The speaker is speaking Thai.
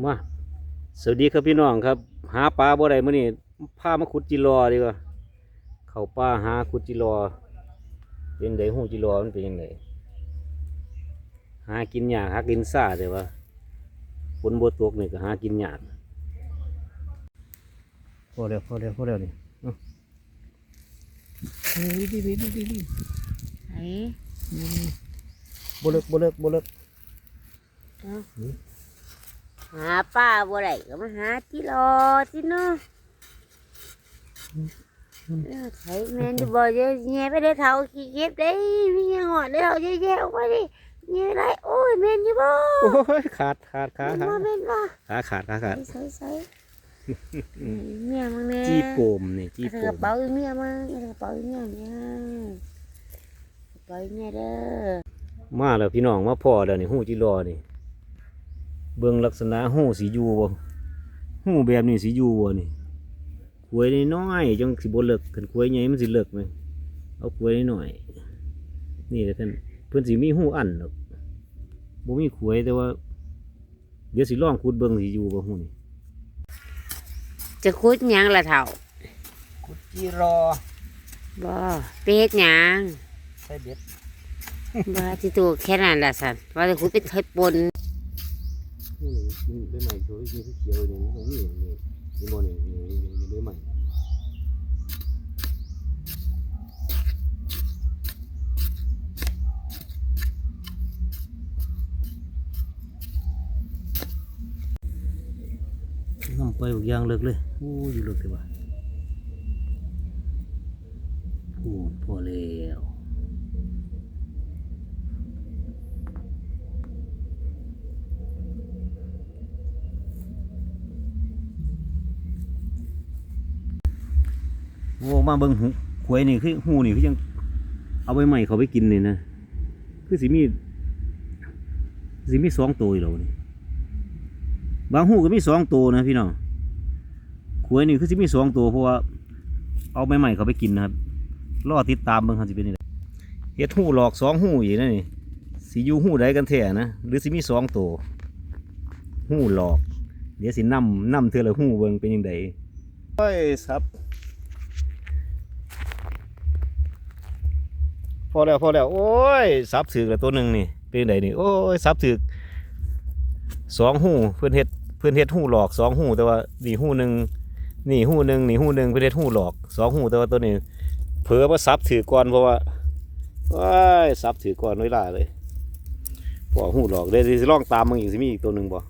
มาสวัสดีครับพี่น้องครับ หาปลาบ่ได้มื้อนี้พามาขุดจิรอดีกว่าเข้าป่าหาขุดจิรอเป็นไดหูจิรอมันเป็นยังไงหากินยากหากินซ่าแต่ว่าฝนบ่ตกนี่ก็หากินยากพอแล้วพอแล้วพอแล้วนี่เอาเฮ้ยดีดีดีดีดีไอ้บ่เลิกบ่เลิกบ่เลิก หาป้าบ่ได้ก็มาหาที่รอที่เนาะเออใช้แมนจะบอกจะแง่ไปได้เท่าขี้เก็บได้มีเงี้ยหอดได้เท่าแย่ๆออกมาดิแง่ได้โอ้ยแมนอยู่บ่โอ้ยขาดขาดขาแม่นขาบ่ดแม่นบ่ขาขาดขาขาดใส่ใส่เมียมึงแน่จี้โปมนี่จี้เอาโปกระมเป๋าอีเมียมึงเอากระเป๋าอีเมียเนี่ยกระเป๋าอีเมียเด้อมาแล้วพี่น้องมาพอแล้วนี่หูจิรอนี่ เบิ่งลักษณะหูสีอยู่บ่หูแบบนี้สีอยู่บ่นี่กล้วยน้อยๆจังสิบ่เลิกคันกล้วยใหญ่มันสิเลิกไหมเอากล้วยน้อยๆนี่แหละท่านเพิ่นสิมีหูอันดอกบ่มีกล้วยแต่ว่า เดี๋ยวสิลองขุดเบิ่งสิอยู่บ่หูนี่จะคุดหยังละเท่าขุดจิรอบ่เป็ดหยังใส่เบ็ดว่าที่ตัวแค่นั้นละสันว่าจะคุยเป็นไทยปน หูนี่ใบใหม่โชยนี่เขียวๆนี่มันนี่นี่นี่บ่นี่นี่นี่ใบใหม่น้ำไปบางอย่างเลิกเลยโอ้ยอยู่เลิกเลยว่ะโอ้พอแล้ว โอ้มาเบิ่งหูขวยนี่คือหูนี่คือยัง เอาใบใหม่เขาไปกินนี่นะคือสิมีสิมีสองตัวอยู่แล้วนี่บางหูก็มีสองตัวนะพี่น้องขวยนี่คือสิมีสองตัวเพราะว่าเอาใบใหม่เขาไปกินนะครับรอติดตามเบิ่งเขาสิเป็นยังไงเฮ็ดหูหลอกสองหูอีกนะนี่สิอยู่หูใดกันแท้นะหรือสิมีสองตัวหูหลอก เดี๋ยวสินำนำเธอละหูเบิ่งเป็นยังไงโอ้ยครับ พอแล้วพอแล้ว โอ้ยซับถือกแล้วตัวหนึ่งนี่ เป็นไงนี่ โอ้ยซับถือกสองหูเพื่อนเฮ็ดเพื่อนเฮ็ดหูหลอกสองหูแต่ว่านี่หูหนึ่งนี่หูหนึ่งนี่หูหนึ่งเพื่อนเฮ็ดหูหลอกสองหูแต่ว่าตัวนี้เผลอว่าซับถือก่อนเพราะว่าว้ายซับถือก่อนเวลาเลยพอหูหลอกเดี๋ยวสิลองตามมึงอีกสิมีอีกตัวหนึ่งบ่